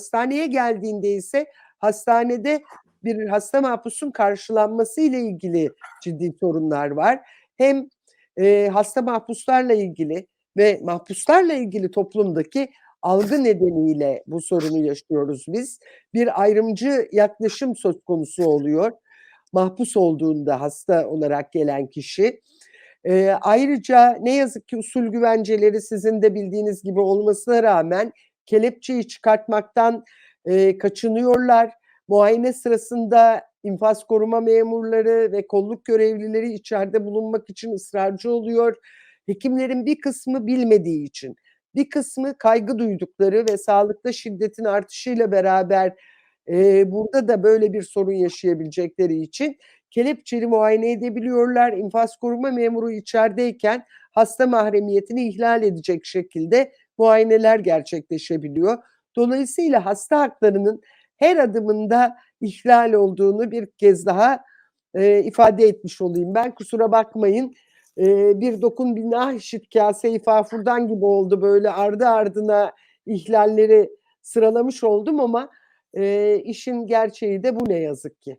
Hastaneye geldiğinde ise hastanede bir hasta mahpusun karşılanması ile ilgili ciddi sorunlar var. Hem, eee, hasta mahpuslarla ilgili ve mahpuslarla ilgili toplumdaki algı nedeniyle bu sorunu yaşıyoruz biz. Bir ayrımcı yaklaşım söz konusu oluyor. Mahpus olduğunda hasta olarak gelen kişi. Eee, ayrıca ne yazık ki usul güvenceleri sizin de bildiğiniz gibi olmasına rağmen kelepçeyi çıkartmaktan, eee, kaçınıyorlar. Muayene sırasında infaz koruma memurları ve kolluk görevlileri içeride bulunmak için ısrarcı oluyor. Hekimlerin bir kısmı bilmediği için, bir kısmı kaygı duydukları ve sağlıkta şiddetin artışıyla beraber, eee, burada da böyle bir sorun yaşayabilecekleri için kelepçeli muayene edebiliyorlar. İnfaz koruma memuru içerideyken hasta mahremiyetini ihlal edecek şekilde muayeneler gerçekleşebiliyor. Dolayısıyla hasta haklarının her adımında ihlal olduğunu bir kez daha, eee, ifade etmiş olayım ben. Kusura bakmayın. Eee, bir dokun bir nah işit kâse-i fafurdan gibi oldu. Böyle ardı ardına ihlalleri sıralamış oldum ama, eee, işin gerçeği de bu ne yazık ki.